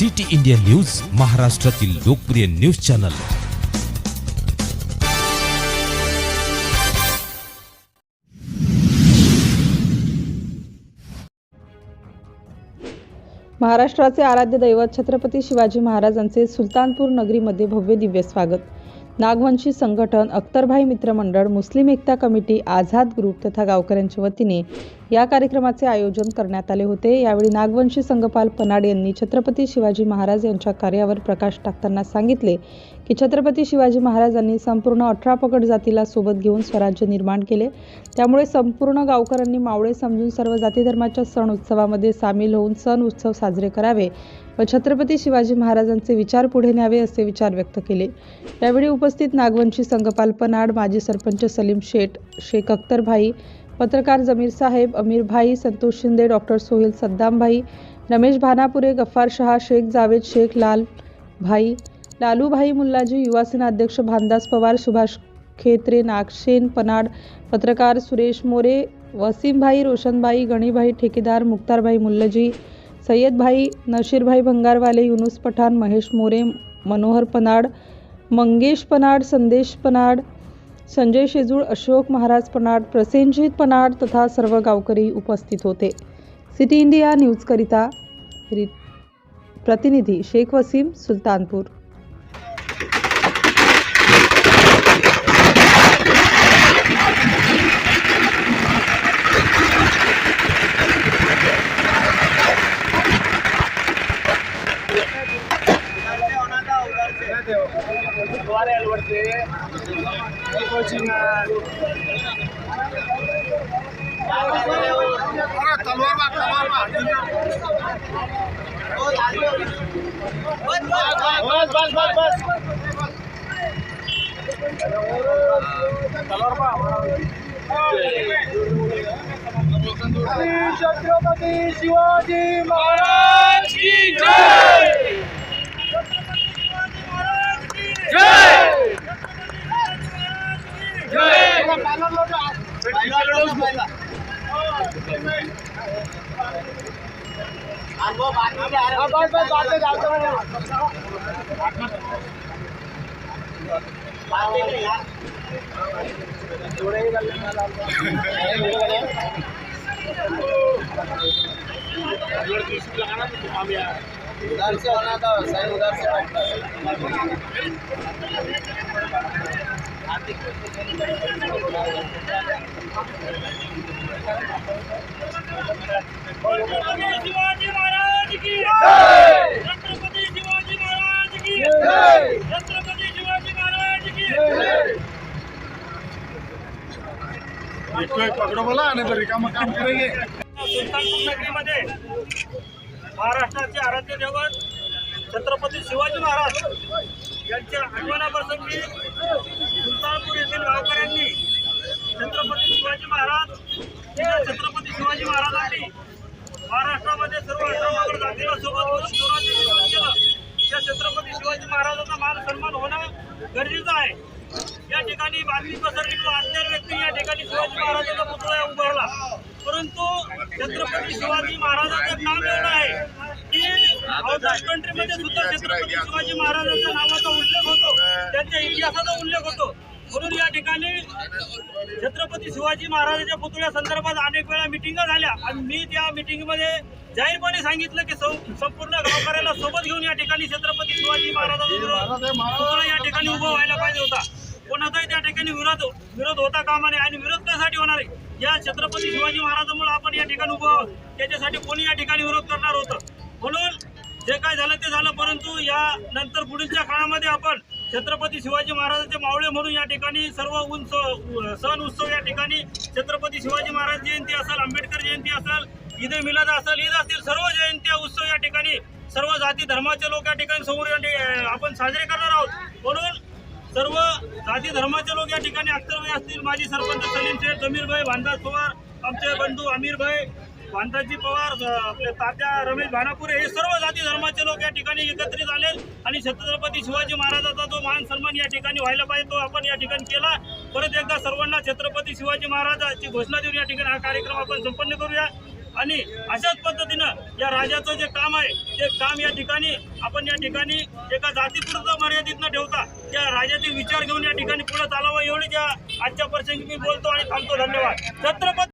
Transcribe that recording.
City India news महाराष्ट्रातील लोकप्रिय news channel. महाराष्ट्राचे आराध्य दैवत छत्रपती शिवाजी महाराजांचे सुलतानपूर नगरीमध्ये भव्य दिव्य स्वागत. नागवंशी संघटन अख्तरभाई मित्र मंडळ मुस्लिम एकता कमिटी आझाद ग्रुप तथा गावकऱ्यांच्या वतीने या कार्यक्रमाचे आयोजन करण्यात आले होते. यावेळी नागवंशी संघपाल पनाड यांनी छत्रपती शिवाजी महाराज यांच्या कार्यावर प्रकाश टाकताना सांगितले की छत्रपती शिवाजी महाराजांनी संपूर्ण अठरा पगड जातीला सोबत घेऊन स्वराज्य निर्माण केले. त्यामुळे संपूर्ण गावकऱ्यांनी मावळे समजून सर्व जाती धर्माच्या सण उत्सवामध्ये सामील होऊन सण उत्सव साजरे करावे. व छत्रपती शिवाजी महाराजांचे विचार पुढे न्यावे असे विचार व्यक्त केले. यावेळी उपस्थित नागवंशी संघपाल पनाड माजी सरपंच सलीम शेठ शेख अख्तरभाई पत्रकार जमीर साहेब अमीर भाई संतोष शिंदे डॉक्टर सोहेल सद्दामभाई रमेश भानापुरे गफ्फार शहा शेख जावेद शेख लाल भाई लालूभाई मुल्लाजी युवासेना अध्यक्ष भानदास पवार सुभाष खेत्रे नागशेन पनाड पत्रकार सुरेश मोरे वसीमभाई रोशनभाई गणीभाई ठेकेदार मुक्तारभाई मुल्लजी सय्यदभाई नशीरभाई भंगारवाले युनुस पठाण महेश मोरे मनोहर पनाड मंगेश पनाड संदेश पनाड संजय शेजूळ अशोक महाराज पनाड प्रसेनजित पनाड तथा सर्व गावकरी उपस्थित होते. सिटी इंडिया न्यूजकरिता रि प्रतिनिधी शेख वसीम सुलतानपूर. छत्रपती शिवाजी महाराज की जय उधर से होना था सही उधर से बैठना छत्रपती शिवाजी महाराज की जय छत्रपती शिवाजी महाराज की जय छत्रपती शिवाजी महाराज की जय एक तो एक पकड़ो बोला तो काम सुलतानपूर नगरीमध्ये महाराष्ट्राचे आराध्य दैवत छत्रपती शिवाजी महाराज यांच्या आगमनाप्रसंगी सुलतानपूर येथील गावकऱ्यांनी छत्रपती शिवाजी महाराज या छत्रपती शिवाजी महाराजांनी महाराष्ट्रामध्ये सर्व अठरा जातीला सोबत घेऊन निर्माण केलं. त्या छत्रपती शिवाजी महाराजांचा मान सन्मान होणं गरजेचं आहे. या ठिकाणी बातमी पसरली किंवा अज्ञान व्यक्ती या ठिकाणी शिवाजी महाराजांचा पुतळा उभारला. परंतु छत्रपती शिवाजी महाराजांचं नाव एवढं आहे की आउट कंट्रीमध्ये सुद्धा छत्रपती शिवाजी महाराजांच्या नावाचा उल्लेख होतो. त्यांच्या इतिहासाचा उल्लेख होतो. म्हणून या ठिकाणी छत्रपती शिवाजी महाराजांच्या पुतळ्या संदर्भात अनेक वेळा मिटिंगा झाल्या. आणि मी त्या मिटिंगमध्ये जाहीरपणे सांगितलं की संपूर्ण गावकऱ्याला सोबत घेऊन या ठिकाणी छत्रपती शिवाजी महाराजांचा पुतळा या ठिकाणी उभा व्हायला पाहिजे होता. कोणाचाही त्या ठिकाणी विरोध विरोध होता कामा नये आणि विरोध कशासाठी होणार आहे? या छत्रपती शिवाजी महाराजांमुळे आपण या ठिकाणी उभं आहोत. त्याच्यासाठी कोणी या ठिकाणी विरोध करणार होतं? म्हणून जे काय झालं ते झालं परंतु या नंतर पुढीलच्या काळामध्ये आपण छत्रपती शिवाजी महाराजांचे मावळे म्हणून या ठिकाणी सर्व उंच सण उत्सव या ठिकाणी छत्रपती शिवाजी महाराज जयंती असेल आंबेडकर जयंती असेल ईद मिलाद असेल ईद असतील सर्व जयंत्या उत्सव या ठिकाणी सर्व जाती धर्माचे लोक या ठिकाणी समोर आपण साजरे करणार आहोत. म्हणून सर्व जाती धर्माचे लोक या ठिकाणी अक्षरभाई असतील. माजी सरपंच सलीम शेठ जमीरभाई भानदास पवार आमचे बंधू आमिरभाई भानदाजी पवार आपले तात्या रमेश भानापुरे हे सर्व जाती धर्माचे लोक या ठिकाणी एकत्रित आले आणि छत्रपती शिवाजी महाराजाचा जो मान सन्मान या ठिकाणी व्हायला पाहिजे तो आपण या ठिकाणी केला. परत एकदा सर्वांना छत्रपती शिवाजी महाराजाची घोषणा देऊन या ठिकाणी हा कार्यक्रम आपण संपन्न करूया. आणि अशाच पद्धतीनं या राजाचं जे काम आहे ते काम या ठिकाणी आपण या ठिकाणी एका जातीपुरतं मर्यादित न ठेवता त्या राजाचे विचार घेऊन या ठिकाणी पुढे चालावा. एवढी त्या आजच्या प्रसंगी मी बोलतो आणि थांबतो. धन्यवाद. छत्रपती